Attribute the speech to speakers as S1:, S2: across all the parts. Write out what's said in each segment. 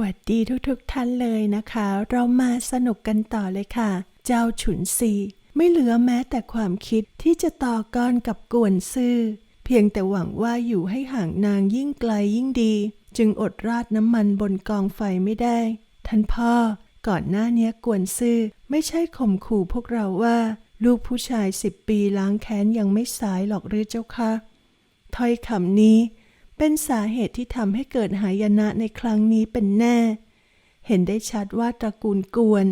S1: วัสดีทุกๆทท่านเลยนะคะ เรามาสนุกกันต่อเลยค่ะ เจ้าฉุนซี ไม่เหลือแม้แต่ความคิดที่จะต่อกรกับกวนซื่อ เพียงแต่หวังว่าอยู่ให้ห่างนางยิ่งไกลยิ่งดี จึงอดราดน้ำมันบนกองไฟไม่ได้ ท่านพ่อ ก่อนหน้านี้กวนซื่อ ไม่ใช่ข่มขู่พวกเราว่า ลูกผู้ชายสิบปีล้างแค้นยังไม่สายหรอกหรือเจ้าคะถ้อยคำนี้ เป็นสาเหตุที่ทำให้เกิดหายนะในครั้งนี้เป็นแน่ เห็นได้ชัดว่าตระกูลกวน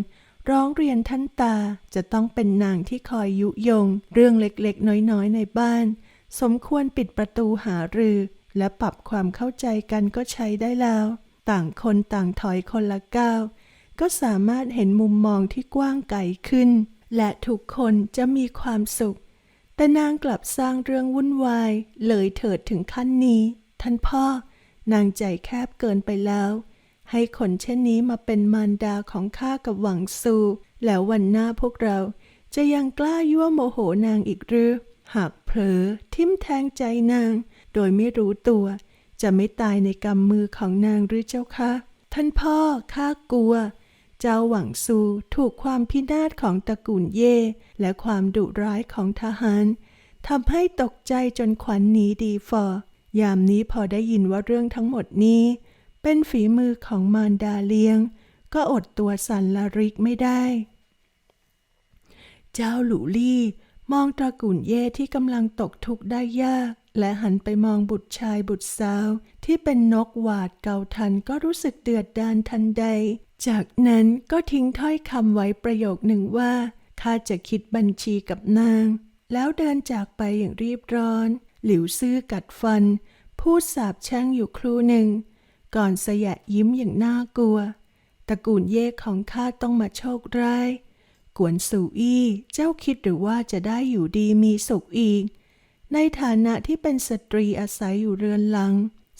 S1: ร้องเรียนท่านตาจะต้องเป็นนางที่คอยยุยง เรื่องเล็กๆ น้อยๆ ในบ้าน สมควรปิดประตูหารือ และปรับความเข้าใจกันก็ใช้ได้แล้ว ต่างคนต่างถอยคนละก้าวก็สามารถเห็นมุมมองที่กว้างไกลขึ้น และทุกคนจะมีความสุข แต่นางกลับสร้างเรื่องวุ่นวาย เลยเถิดถึงขั้นนี้ ท่านพ่อ นางใจแคบเกินไปแล้ว ให้คนเช่นนี้มาเป็นมารดาของข้ากับหวังซู แล้ววันหน้าพวกเราจะยังกล้ายั่วโมโหนางอีกหรือ หากเผลอทิ่มแทงใจนาง โดยไม่รู้ตัว จะไม่ตายในกำมือของนางหรือเจ้าคะท่านพ่อข้ากลัว เจ้าหวังซูถูกความพินาศของตระกูลเย่ และความดุร้ายของทหารทำให้ตกใจจนขวัญหนีดีฟอ ยามนี้พอได้ยินว่าเรื่องทั้งหมดนี้ เป็นฝีมือของมารดาเลี้ยง ก็อดตัวสั่นละริกไม่ได้ เจ้าหลูลี่มองตระกูลเย่ที่กำลังตกทุกข์ได้ยาก และหันไปมองบุตรชายบุตรสาว ที่เป็นนกหวาดเกาทันก็รู้สึกเดือดดานทันใด จากนั้นก็ทิ้งถ้อยคำไว้ประโยคหนึ่งว่าข้าจะคิดบัญชีกับนาง แล้วเดินจากไปอย่างรีบร้อน หลิวซื่อกัดฟัน พูดสาบแช่งอยู่ครู่หนึ่ง ก่อนสยะยิ้มอย่างน่ากลัวตระกูลเย่ของข้าต้องมาโชคร้ายกวนสูอี้เจ้าคิดหรือว่าจะได้อยู่ดีมีสุขอีก ในฐานะที่เป็นสตรีอาศัยอยู่เรือนหลัง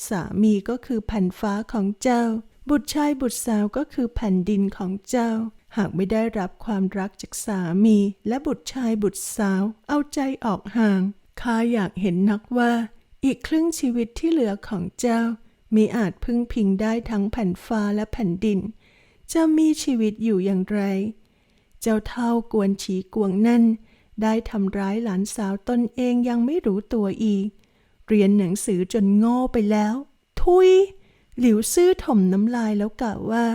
S1: สามีก็คือแผ่นฟ้าของเจ้า บุตรชายบุตรสาวก็คือแผ่นดินของเจ้า หากไม่ได้รับความรักจากสามีและบุตรชายบุตรสาว เอาใจออกห่างข้าอยากเห็นนักว่า อีกครึ่งชีวิตที่เหลือของเจ้า มีอาจพึ่งพิงได้ทั้งแผ่นฟ้าและแผ่นดิน จะมีชีวิตอยู่อย่างไร เจ้าเท่ากวนฉีกวงนั่น ได้ทำร้ายหลานสาวตนเองยังไม่รู้ตัวอีก เรียนหนังสือจนโง่ไปแล้ว ทุย หลิวซื่อถมน้ำลายแล้วกล่าวว่า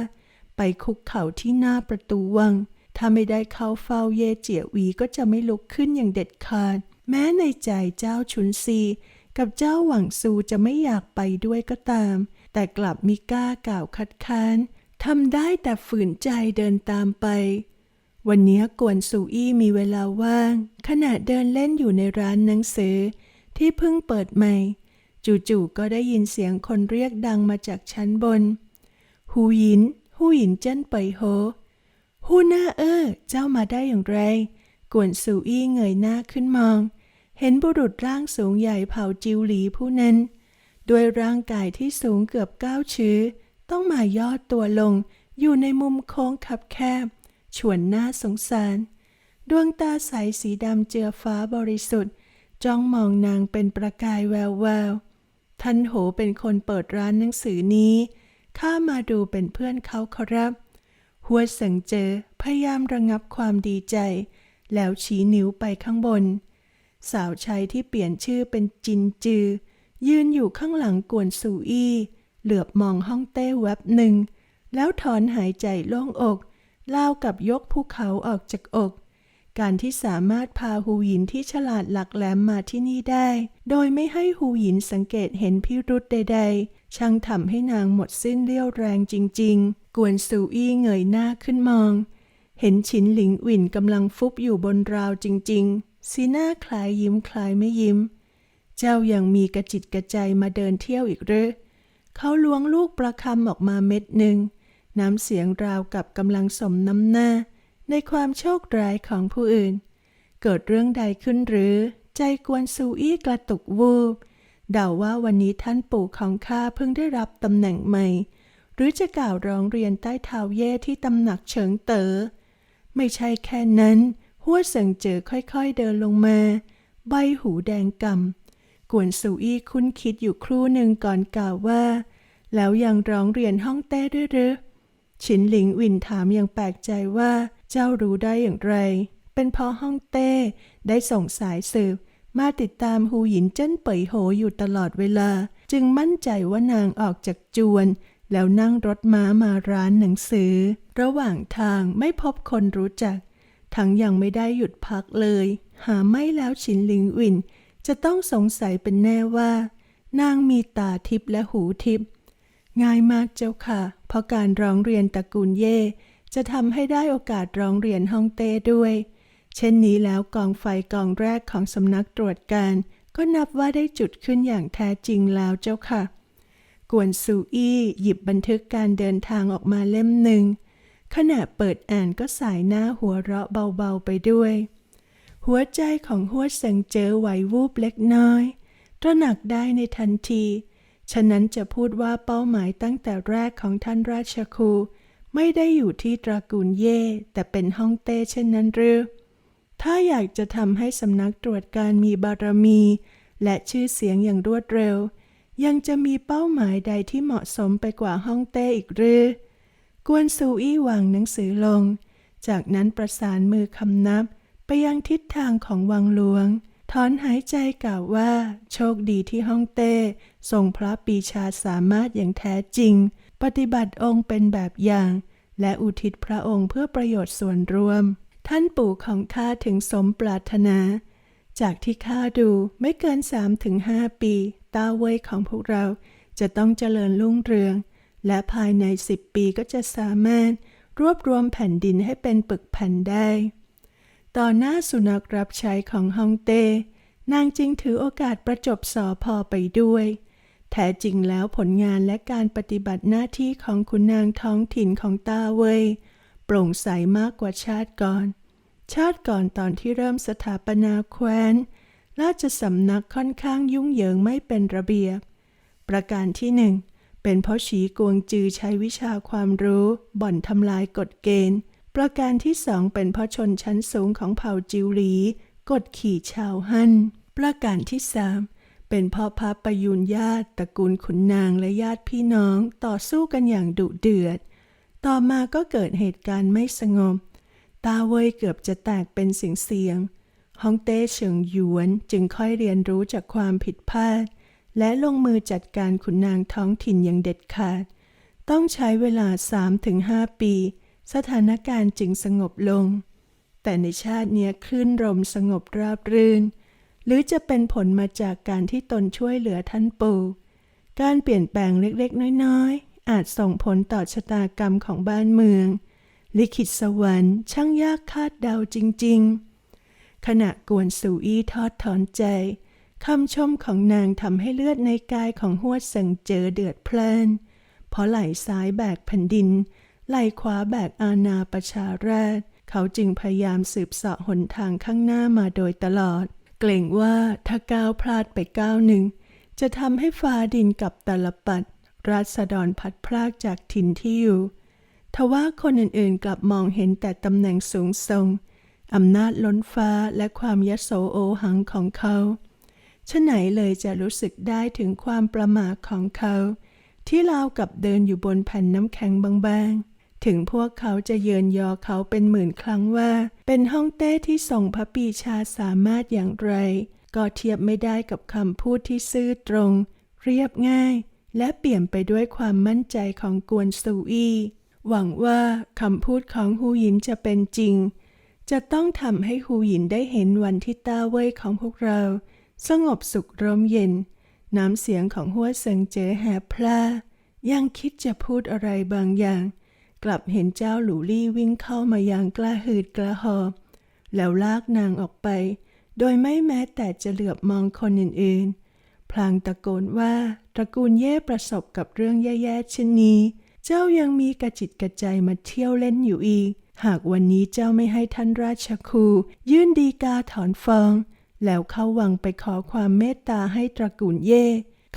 S1: ไปคุกเข่าที่หน้าประตูวัง ถ้าไม่ได้เข้าเฝ้าเย่เจียวีก็จะไม่ลุกขึ้นอย่างเด็ดขาด แม้ในใจเจ้าชุนซี กับเจ้าหวังซูจะไม่อยากไปด้วยก็ตาม แต่กลับมีกล้ากล่าวคัดค้านทำได้แต่ฝืนใจเดินตามไป วันนี้กวนซูอี้มีเวลาว่าง ขณะเดินเล่นอยู่ในร้านหนังสือ ที่เพิ่งเปิดใหม่ จู่ๆก็ได้ยินเสียงคนเรียกดังมาจากชั้นบน หูหยิน หู้หยินเจิ้นเปยโฮหู้หน้าเออเจ้ามาได้อย่างไร กวนซูอี้เงยหน้าขึ้นมอง เห็นบุรุษร่างสูงใหญ่เผาจิวหลีผู้นั้น ด้วยร่างกายที่สูงเกือบเก้าชื้อ ต้องมายอดตัวลงอยู่ในมุมโค้งคับแคบ ชวนหน้าสงสาร ดวงตาใสสีดำเจือฟ้าบริสุทธิ์ จ้องมองนางเป็นประกายแวววาวท่านโหเป็นคนเปิดร้านหนังสือนี้ ข้ามาดูเป็นเพื่อนเขาครับ หัวเสิงเจอพยายามระงับความดีใจ แล้วชี้นิ้วไปข้างบน สาวใช้ที่เปลี่ยนชื่อเป็นจินจือ ยืนอยู่ข้างหลังกวนสูอี้ เหลือบมองห้องเต้แวบหนึ่ง แล้วถอนหายใจโล่งอกเล่ากับยกภูเขาออกจากอกการที่สามารถพาหูหยินที่ฉลาดหลักแหลมมาที่นี่ได้ โดยไม่ให้หูหยินสังเกตเห็นพิรุษใดๆ ช่างทำให้นางหมดสิ้นเรี่ยวแรงจริง ๆ กวนสูอี้เงยหน้าขึ้นมอง เห็นฉินหลิงหวินกำลังฟุบอยู่บนราวจริง ๆ สีหน้าคล้ายยิ้มคล้ายไม่ยิ้ม เจ้ายังมีกระจิตกระใจมาเดินเที่ยวอีกหรือเขาล้วงลูกประคำออกมาเม็ดหนึ่ง น้ำเสียงราวกับกำลังสมน้ำหน้า ในความโชคร้ายของผู้อื่น เกิดเรื่องใดขึ้นหรือ ใจกวนซูอี้กระตุกวูบ เดาว่าวันนี้ท่านปู่ของข้าเพิ่งได้รับตำแหน่งใหม่ หรือจะกล่าวร้องเรียนใต้เท้าเย่ที่ตำหนักเฉิงเตอ๋อไม่ใช่แค่นั้น หัวเสิงเจอค่อยๆเดินลงมา ใบหูแดงกำ่ำกวนสูอี้คุ้นคิดอยู่ครู่หนึ่งก่อนกล่าวว่า แล้วยังร้องเรียนห้องเต้ด้วยหรือฉินหลิงวินถามอย่างแปลกใจว่า เจ้ารู้ได้อย่างไร เป็นเพราะฮ่องเต้ได้ส่งสายสืบ มาติดตามฮูหยินเจิ้นเป่ยโหอยู่ตลอดเวลา จึงมั่นใจว่านางออกจากจวน แล้วนั่งรถม้ามาร้านหนังสือ ระหว่างทางไม่พบคนรู้จัก ทั้งยังไม่ได้หยุดพักเลย หาไม่แล้วฉินลิงวิน จะต้องสงสัยเป็นแน่ว่า นางมีตาทิพและหูทิพง่ายมากเจ้าค่ะ เพราะการร้องเรียนตระกูลเย่จะทำให้ได้โอกาสร้องเรียนฮ่องเต้ด้วย เช่นนี้แล้วกองไฟกองแรกของสำนักตรวจการ ก็นับว่าได้จุดขึ้นอย่างแท้จริงแล้วเจ้าค่ะ กวนซูอี้หยิบบันทึกการเดินทางออกมาเล่มหนึ่ง ขณะเปิดอ่านก็สายหน้าหัวเราะเบาๆไปด้วย หัวใจของหัวเซิงเจอไหววูบเล็กน้อย ตระหนักได้ในทันที ฉะนั้นจะพูดว่าเป้าหมายตั้งแต่แรกของท่านราชครู ไม่ได้อยู่ที่ตระกูลเย่แต่เป็นฮ่องเต้เช่นนั้นหรือ ถ้าอยากจะทำให้สำนักตรวจการมีบารมี และชื่อเสียงอย่างรวดเร็ว ยังจะมีเป้าหมายใดที่เหมาะสมไปกว่าฮ่องเต้อีกหรือ กวนซูอี้วางหนังสือลง จากนั้นประสานมือคำนับ ไปยังทิศทางของวังหลวง ถอนหายใจกล่าวว่า โชคดีที่ฮ่องเต้ทรงพระปีชาสามารถอย่างแท้จริง ปฏิบัติองค์เป็นแบบอย่าง และอุทิศพระองค์เพื่อประโยชน์ส่วนรวม ท่านปู่ของข้าถึงสมปรารถนา จากที่ข้าดูไม่เกิน3-5ปีตาเว่ยของพวกเราจะต้องเจริญรุ่งเรือง และภายใน10ปีก็จะสามารถรวบรวมแผ่นดินให้เป็นปึกแผ่นได้ ต่อหน้าสุนัขรับใช้ของฮองเต้นางจึงถือโอกาสประจบสอพอไปด้วย แท้จริงแล้วผลงานและการปฏิบัติหน้าที่ของคุณนางท้องถิ่นของตาเว่ยโปร่งใสมากกว่าชาติก่อน ชาติก่อนตอนที่เริ่มสถาปนาแคว้น ราชสำนักค่อนข้างยุ่งเหยิงไม่เป็นระเบียบ ประการที่หนึ่งเป็นเพราะฉีกวงจือใช้วิชาความรู้บ่อนทำลายกฎเกณฑ์ ประการที่สองเป็นเพราะชนชั้นสูงของเผ่าจิวหลี กดขี่ชาวฮั่น ประการที่สามเป็นเพราะพระประยุนญาติตระกูลขุนนางและญาติพี่น้องต่อสู้กันอย่างดุเดือด ต่อมาก็เกิดเหตุการณ์ไม่สงบ ตาเว่ยเกือบจะแตกเป็นเสียงเสียงๆฮ่องเต้เฉิงหยวนจึงค่อยเรียนรู้จากความผิดพลาด และลงมือจัดการขุนนางท้องถิ่นอย่างเด็ดขาด ต้องใช้เวลา 3-5 ปี สถานการณ์จึงสงบลง แต่ในชาติเนี้ยคลื่นลมสงบราบรื่น หรือจะเป็นผลมาจากการที่ตนช่วยเหลือท่านปู่การเปลี่ยนแปลงเล็กๆ น้อยๆ อาจส่งผลต่อชะตากรรมของบ้านเมือง ลิขิตสวรรค์ช่างยากคาดเดาจริง ๆ ขณะกวนสูอี้ทอดถอนใจคำชมของนางทำให้เลือดในกายของหัวดเสิงเจอเดือดพล่านเพราะไหล่ซ้ายแบกแผ่นดิน ไหล่ขวาแบกอาณาประชาราช เขาจึงพยายามสืบเสาะหนทางข้างหน้ามาโดยตลอด เกรงว่าถ้าก้าวพลาดไปก้าวหนึ่ง จะทำให้ฟ้าดินกับตลปัดราษฎรพัดพรากจากถิ่นที่อยู่ ทว่าคนอื่นๆกลับมองเห็นแต่ตำแหน่งสูงส่งอำนาจล้นฟ้าและความยโสโอหังของเขาฉะไหนเลยจะรู้สึกได้ถึงความประม่าของเขา ที่ราวกับเดินอยู่บนแผ่นน้ำแข็งบางๆ ถึงพวกเขาจะเยินยอเขาเป็นหมื่นครั้งว่า เป็นห้องเต้ที่ส่งพระปีชาสามารถอย่างไร ก็เทียบไม่ได้กับคำพูดที่ซื่อตรง เรียบง่าย และเปลี่ยมไปด้วยความมั่นใจของกวนซูอี้ หวังว่าคำพูดของฮูหยินจะเป็นจริง จะต้องทำให้ฮูหยินได้เห็นวันที่ต้าเว่ยของพวกเรา สงบสุขร่มเย็น น้ำเสียงของหัวเซิงเจอแหบพลายังคิดจะพูดอะไรบางอย่าง กลับเห็นเจ้าหลูลี่วิ่งเข้ามาอย่างกล้าหืดกล้าหอบแล้วลากนางออกไป โดยไม่แม้แต่จะเหลือบมองคนอื่นๆ พลางตะโกนว่าตระกูลเย่ประสบกับเรื่องแย่ๆเช่นนี้ เจ้ายังมีกระจิตกระใจมาเที่ยวเล่นอยู่อีก หากวันนี้เจ้าไม่ให้ท่านราชครูยื่นดีกาถอนฟ้อง แล้วเข้าวังไปขอความเมตตาให้ตระกูลเย่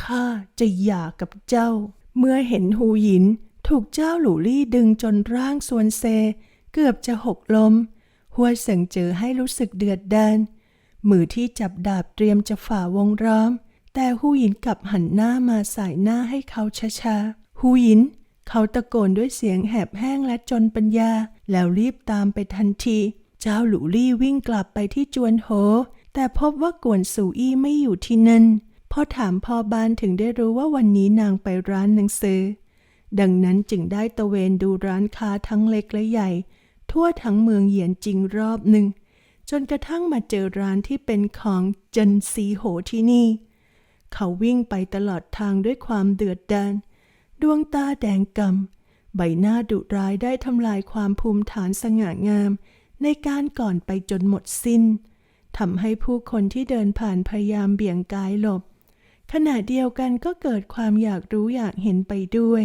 S1: ข้าจะหย่ากับเจ้า เมื่อเห็นหูหยิน ถูกเจ้าหลูลี่ดึงจนร่างส่วนเซ เกือบจะหกล้มหัวเสิงเจอให้รู้สึกเดือดดานมือที่จับดาบเตรียมจะฝ่าวงล้อม แต่หูหยินกลับหันหน้ามาสายหน้าให้เขาช้าหูหยิน เขาตะโกนด้วยเสียงแหบแห้งและจนปัญญา แล้วรีบตามไปทันที เจ้าหลูลี่วิ่งกลับไปที่จวนโห แต่พบว่ากวนสูอี้ไม่อยู่ที่นั่นพอถามพ่อบ้านถึงได้รู้ว่าวันนี้นางไปร้านหนังสือ ดังนั้นจึงได้ตะเวนดูร้านค้าทั้งเล็กและใหญ่ ทั่วทั้งเมืองเหยียนจริงรอบหนึ่ง จนกระทั่งมาเจอร้านที่เป็นของจันซีโหที่นี่ เขาวิ่งไปตลอดทางด้วยความเดือดดาล ดวงตาแดงกำใบหน้าดุร้ายได้ทำลายความภูมิฐานสง่างาม ในการก่อนไปจนหมดสิ้นทำให้ผู้คนที่เดินผ่านพยายามเบี่ยงกายหลบ ขณะเดียวกันก็เกิดความอยากรู้อยากเห็นไปด้วย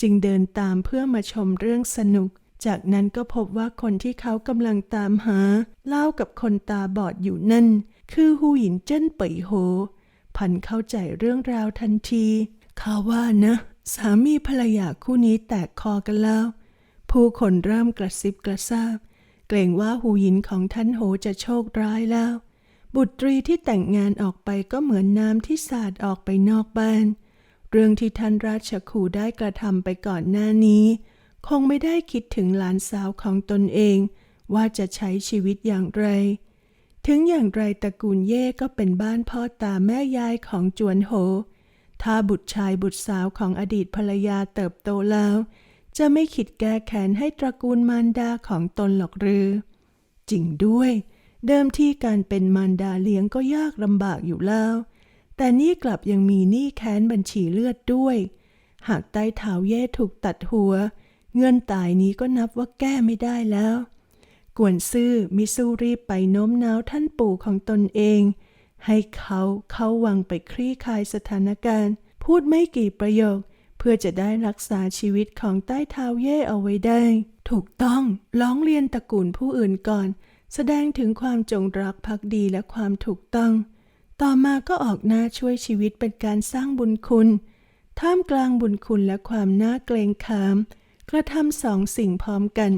S1: จึงเดินตามเพื่อมาชมเรื่องสนุก จากนั้นก็พบว่าคนที่เขากำลังตามหา เล่ากับคนตาบอดอยู่นั่น คือหูหยินเจิ้นเป่ยโหพันเข้าใจเรื่องราวทันทีเขาว่านะ สามีภรรยาคู่นี้แตกคอกันแล้ว ผู้คนเริ่มกระซิบกระซาบ เกรงว่าหูหยินของท่านโหจะโชคร้ายแล้ว บุตรีที่แต่งงานออกไปก็เหมือนน้ำที่สาดออกไปนอกบ้าน เรื่องที่ท่านราชครูได้กระทำไปก่อนหน้านี้ คงไม่ได้คิดถึงหลานสาวของตนเอง ว่าจะใช้ชีวิตอย่างไร ถึงอย่างไรตระกูลเย่ก็เป็นบ้านพ่อตาแม่ยายของจวนโห ถ้าบุตรชายบุตรสาวของอดีตภรรยาเติบโตแล้ว จะไม่คิดแก้แค้นให้ตระกูลมารดาของตนหรอกหรือ จริงด้วย เดิมที่การเป็นมารดาเลี้ยงก็ยากลำบากอยู่แล้ว แต่นี่กลับยังมีหนี้แค้นบัญชีเลือดด้วย หากใต้เท้าเย่ถูกตัดหัว เงินตายนี้ก็นับว่าแก้ไม่ได้แล้ว กวนซื่อมิสู้รีบไปโน้มน้าวท่านปู่ของตนเอง ให้เขาเข้าวังไปคลี่คลายสถานการณ์ พูดไม่กี่ประโยค เพื่อจะได้รักษาชีวิตของใต้เท้าเย่เอาไว้ได้ ถูกต้องร้องเรียนตระกูลผู้อื่นก่อน แสดงถึงความจงรักภักดีและความถูกต้อง ต่อมาก็ออกหน้าช่วยชีวิตเป็นการสร้างบุญคุณ ท่ามกลางบุญคุณและความน่าเกรงขาม กระทำสองสิ่งพร้อมกัน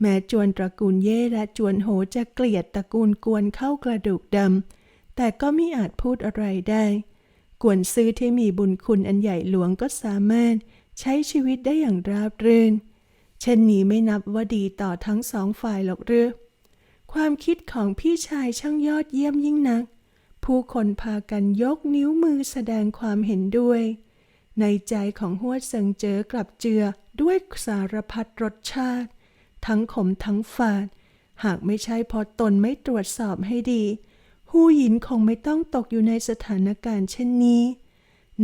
S1: แม้จวนตระกูลเย่และจวนโหจะเกลียดตระกูลกวนเข้ากระดูกดำ แต่ก็ไม่อาจพูดอะไรได้ กวนซื้อที่มีบุญคุณอันใหญ่หลวงก็สามารถใช้ชีวิตได้อย่างราบรื่น เช่นนี้ไม่นับว่าดีต่อทั้งสองฝ่ายหรอกหรือความคิดของพี่ชายช่างยอดเยี่ยมยิ่งนัก ผู้คนพากันยกนิ้วมือแสดงความเห็นด้วย ในใจของฮวเซิงเจอกลับเจือด้วยสารพัดรสชาติ ทั้งขมทั้งฝาด หากไม่ใช่เพอตนไม่ตรวจสอบให้ดี หูหยินคงไม่ต้องตกอยู่ในสถานการณ์เช่นนี้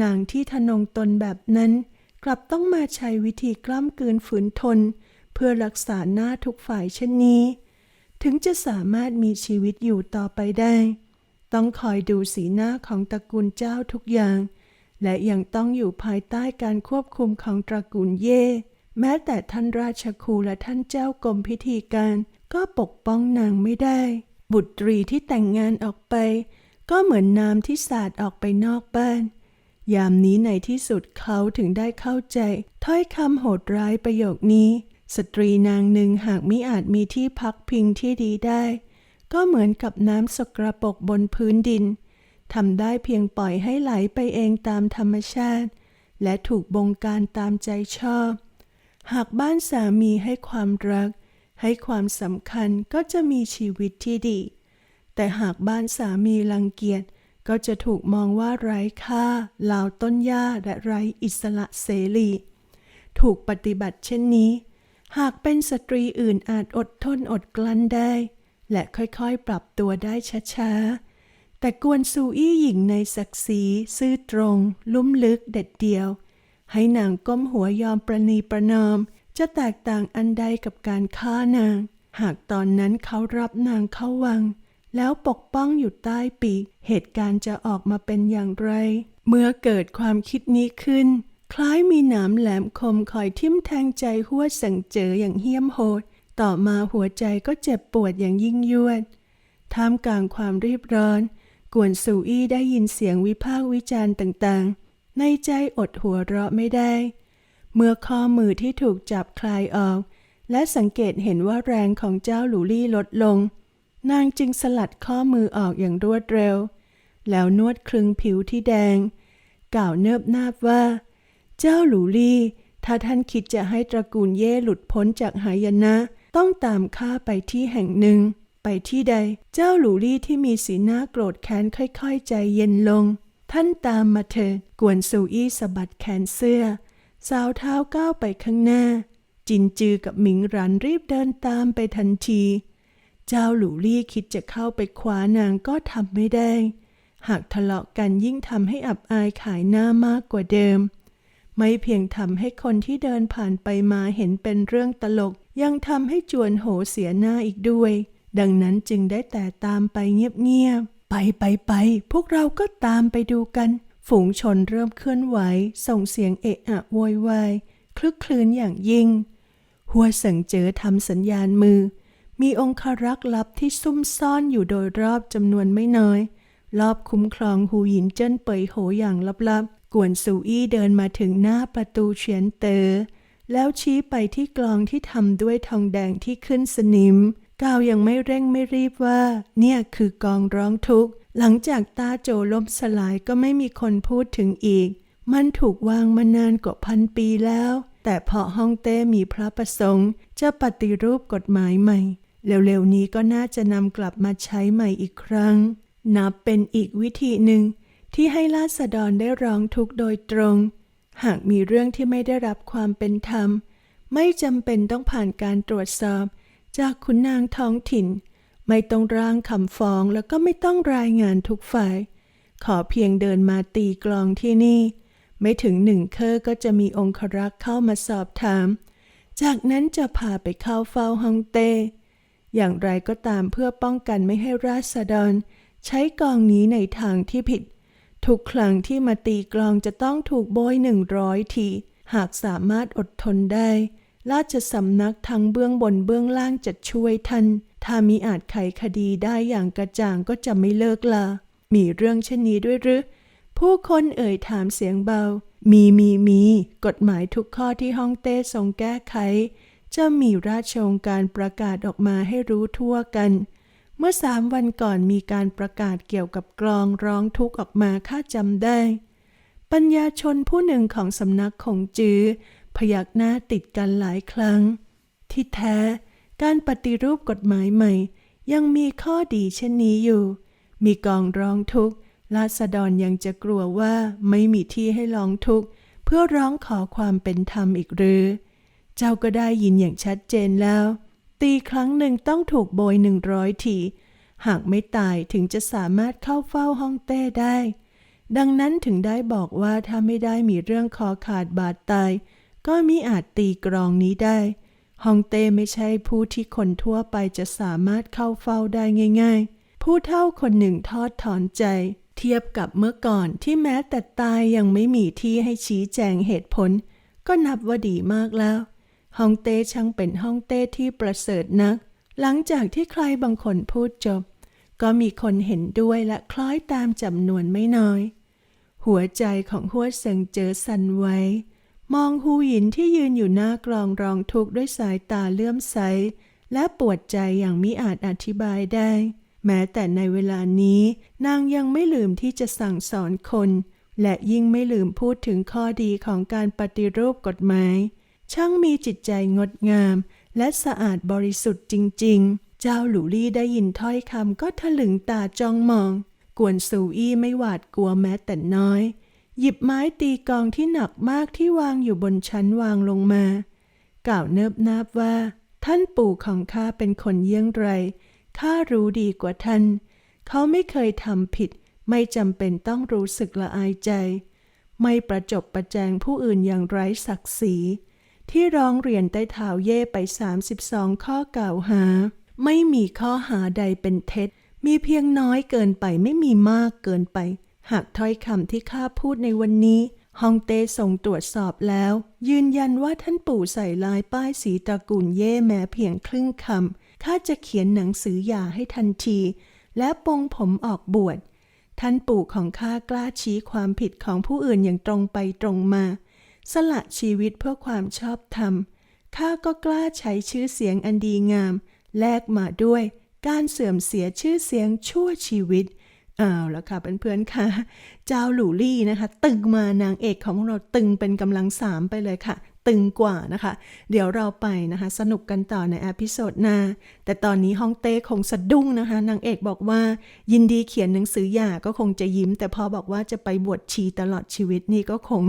S1: นางที่ทะนงตนแบบนั้น กลับต้องมาใช้วิธีกล้ำกลืนฝืนทน เพื่อรักษาหน้าทุกฝ่ายเช่นนี้ ถึงจะสามารถมีชีวิตอยู่ต่อไปได้ ต้องคอยดูสีหน้าของตระกูลเจ้าทุกอย่าง และยังต้องอยู่ภายใต้การควบคุมของตระกูลเย่แม้แต่ท่านราชครูและท่านเจ้ากรมพิธีการก็ปกป้องนางไม่ได้ บุตรีที่แต่งงานออกไป ก็เหมือนน้ำที่สาดออกไปนอกบ้าน ยามนี้ในที่สุดเขาถึงได้เข้าใจ ถ้อยคำโหดร้ายประโยคนี้ สตรีนางหนึ่งหากมิอาจมีที่พักพิงที่ดีได้ ก็เหมือนกับน้ำสกรปรกบนพื้นดินทำได้เพียงปล่อยให้ไหลไปเองตามธรรมชาติ และถูกบงการตามใจชอบ หากบ้านสามีให้ความรัก ให้ความสำคัญก็จะมีชีวิตที่ดี แต่หากบ้านสามีรังเกียจก็จะถูกมองว่าไร้ค่าลาวต้นหญ้าและไร้อิสระเสรี ถูกปฏิบัติเช่นนี้ หากเป็นสตรีอื่นอาจอดทนอดกลั้นได้ และค่อยๆ ปรับตัวได้ช้าๆ แต่กวนซูอี้หญิงในศักดิ์ศรีซื่อตรง ลุ่มลึกเด็ดเดียว ให้นางก้มหัวยอมประนีประนอม จะแตกต่างอันใดกับการฆ่านาง หากตอนนั้นเขารับนางเข้าวัง แล้วปกป้องอยู่ใต้ปีก เหตุการณ์จะออกมาเป็นอย่างไร เมื่อเกิดความคิดนี้ขึ้น คล้ายมีหนามแหลมคมคอยทิ่มแทงใจหัวสังเจออย่างเหี้ยมโหด ต่อมาหัวใจก็เจ็บปวดอย่างยิ่งยวด ท่ามกลางความรีบร้อน กวนซูอี้ได้ยินเสียงวิพากษ์วิจารณ์ต่างๆ ในใจอดหัวเราะไม่ได้ เมื่อข้อมือที่ถูกจับคลายออก และสังเกตเห็นว่าแรงของเจ้าหลูลี่ลดลง นางจึงสลัดข้อมือออกอย่างรวดเร็ว แล้วนวดคลึงผิวที่แดง กล่าวเนิบนาบว่า เจ้าหลูลี่ ถ้าท่านคิดจะให้ตระกูลเย่หลุดพ้นจากหายนะ ต้องตามข้าไปที่แห่งหนึ่ง ไปที่ใด เจ้าหลูลี่ที่มีสีหน้าโกรธแค้นค่อย ๆ ใจเย็นลง ท่านตามมาเถิดกวนซูอี้สะบัดแขนเสื้อ สาวเท้าก้าวไปข้างหน้า จินจือกับหมิงรันรีบเดินตามไปทันที เจ้าหลูลี่คิดจะเข้าไปคว้านางก็ทำไม่ได้ หากทะเลาะกันยิ่งทำให้อับอายขายหน้ามากกว่าเดิม ไม่เพียงทำให้คนที่เดินผ่านไปมาเห็นเป็นเรื่องตลก ยังทำให้จวนโหเสียหน้าอีกด้วย ดังนั้นจึงได้แต่ตามไปเงียบๆไปไปไปพวกเราก็ตามไปดูกัน ฝูงชนเริ่มเคลื่อนไหว ส่งเสียงเอะอะโวยวาย คลึกคลื้นอย่างยิ่ง หัวเสิงเจอทำสัญญาณมือ มีองคารักษ์ลับที่ซุ่มซ่อนอยู่โดยรอบจำนวนไม่น้อย รอบคุ้มครองหูหยินเจิ้นเปยโหอย่างลับๆ กวนซูอี้เดินมาถึงหน้าประตูเฉียนเตอ๋อแล้วชี้ไปที่กลองที่ทำด้วยทองแดงที่ขึ้นสนิม ก้าวยังไม่เร่งไม่รีบว่า เนี่ยคือกองร้องทุกข์ หลังจากตาโจล่มสลายก็ไม่มีคนพูดถึงอีก มันถูกวางมานานกว่าพันปีแล้ว แต่พอฮ่องเต้มีพระประสงค์ จะปฏิรูปกฎหมายใหม่ เร็วๆนี้ก็น่าจะนำกลับมาใช้ใหม่อีกครั้ง นับเป็นอีกวิธีหนึ่ง ที่ให้ราษฎรได้ร้องทุกข์โดยตรง หากมีเรื่องที่ไม่ได้รับความเป็นธรรม ไม่จำเป็นต้องผ่านการตรวจสอบ จากขุนนางท้องถิ่น ไม่ต้องร่างคำฟ้องแล้วก็ไม่ต้องรายงานทุกฝ่าย ขอเพียงเดินมาตีกลองที่นี่ ไม่ถึงหนึ่งเคอก็จะมีองครักษ์เข้ามาสอบถาม จากนั้นจะพาไปเข้าเฝ้าฮองเต้ อย่างไรก็ตามเพื่อป้องกันไม่ให้ราษฎร ใช้กองนี้ในทางที่ผิด ทุกครั้งที่มาตีกลองจะต้องถูกโบยหนึ่งร้อยที หากสามารถอดทนได้ ราชสำนักทั้งเบื้องบนเบื้องล่างจะช่วยท่าน ถ้ามีอาจไขคดีได้อย่างกระจ่างก็จะไม่เลิกลา มีเรื่องเช่นนี้ด้วยหรือ ผู้คนเอ่ยถามเสียงเบา มีมีมี กฎหมายทุกข้อที่ฮ่องเต้ทรงแก้ไข จะมีราชองค์การประกาศออกมาให้รู้ทั่วกัน เมื่อสามวันก่อนมีการประกาศเกี่ยวกับกลองร้องทุกข์ออกมาข้าจำได้ปัญญาชนผู้หนึ่งของสำนักของจื้อ พยักหน้าติดกันหลายครั้ง ที่แท้การปฏิรูปกฎหมายใหม่ ยังมีข้อดีเช่นนี้อยู่ มีกองร้องทุกข์ราษฎรยังจะกลัวว่าไม่มีที่ให้ร้องทุกข์เพื่อร้องขอความเป็นธรรมอีกหรือ เจ้าก็ได้ยินอย่างชัดเจนแล้ว ตีครั้งหนึ่งต้องถูกโบยหนึ่งร้อยทีหากไม่ตายถึงจะสามารถเข้าเฝ้าห้องเต้ได้ ดังนั้นถึงได้บอกว่าถ้าไม่ได้มีเรื่องคอขาดบาดตาย ก็มิอาจตีกรองนี้ได้ ฮองเต้ไม่ใช่ผู้ที่คนทั่วไปจะสามารถเข้าเฝ้าได้ง่าย ๆ ผู้เท่าคนหนึ่งทอดถอนใจ เทียบกับเมื่อก่อนที่แม้แต่ตายยังไม่มีที่ให้ชี้แจงเหตุผล ก็นับว่าดีมากแล้วฮ่องเต้ช่างเป็นฮ่องเต้ที่ประเสริฐนัก หลังจากที่ใครบางคนพูดจบ ก็มีคนเห็นด้วยและคล้อยตามจำนวนไม่น้อย หัวใจของหัวเซิงเจอสั่นไหว มองฮูหยินที่ยืนอยู่หน้ากลองรองทุกข์ด้วยสายตาเลื่อมใส และปวดใจอย่างมิอาจอธิบายได้ แม้แต่ในเวลานี้ นางยังไม่ลืมที่จะสั่งสอนคน และยิ่งไม่ลืมพูดถึงข้อดีของการปฏิรูปกฎหมาย ช่างมีจิตใจงดงาม และสะอาดบริสุทธิ์จริง ๆ เจ้าหลูลี่ได้ยินถ้อยคำก็ถลึงตาจ้องมอง กวนซูอี้ไม่หวาดกลัวแม้แต่น้อย หยิบไม้ตีกองที่หนักมากที่วางอยู่บนชั้นวางลงมา กล่าวเนิบนาบว่า ท่านปู่ของข้าเป็นคนเยี่ยงไรข้ารู้ดีกว่าท่าน เขาไม่เคยทำผิด ไม่จำเป็นต้องรู้สึกละอายใจ ไม่ประจบประแจงผู้อื่นอย่างไร้ศักดิ์ศรี ที่ร้องเรียนใต้เท้าเย่ไป 32 ข้อกล่าวหา ไม่มีข้อหาใดเป็นเท็จ มีเพียงน้อยเกินไปไม่มีมากเกินไป หากถ้อยคำที่ข้าพูดในวันนี้ฮองเต้ส่งตรวจสอบแล้ว ยืนยันว่าท่านปู่ใส่ลายป้ายสีตระกูลเย่แม้เพียงครึ่งคำข้าจะเขียนหนังสือหย่าให้ทันที และปงผมออกบวชท่านปู่ของข้ากล้าชี้ความผิดของผู้อื่นอย่างตรงไปตรงมา สละชีวิตเพื่อความชอบธรรมข้าก็กล้าใช้ชื่อเสียงอันดีงาม แลกมาด้วย การเสื่อมเสียชื่อเสียงชั่วชีวิต อาและค่ะเพื่อนๆค่ะ เจ้าหลูลี่นะคะ ตึงมานางเอกของเราตึงเป็นกำลังสามไปเลยค่ะ ตึงกว่านะคะ เดี๋ยวเราไปนะคะ สนุกกันต่อในอพิโซดหน้า แต่ตอนนี้ฮ่องเต้คงสะดุ้งนะคะ นางเอกบอกว่า ยินดีเขียนหนังสือหย่าก็คงจะยิ้ม แต่พอบอกว่าจะไปบวชชีตลอดชีวิตนี่ก็คง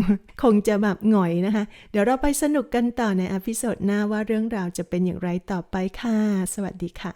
S1: คงจะแบบหงอยนะคะ เดี๋ยวเราไปสนุกกันต่อในอพิโซดหน้าว่าเรื่องราวจะเป็นอย่างไรต่อไปค่ะ สวัสดีค่ะ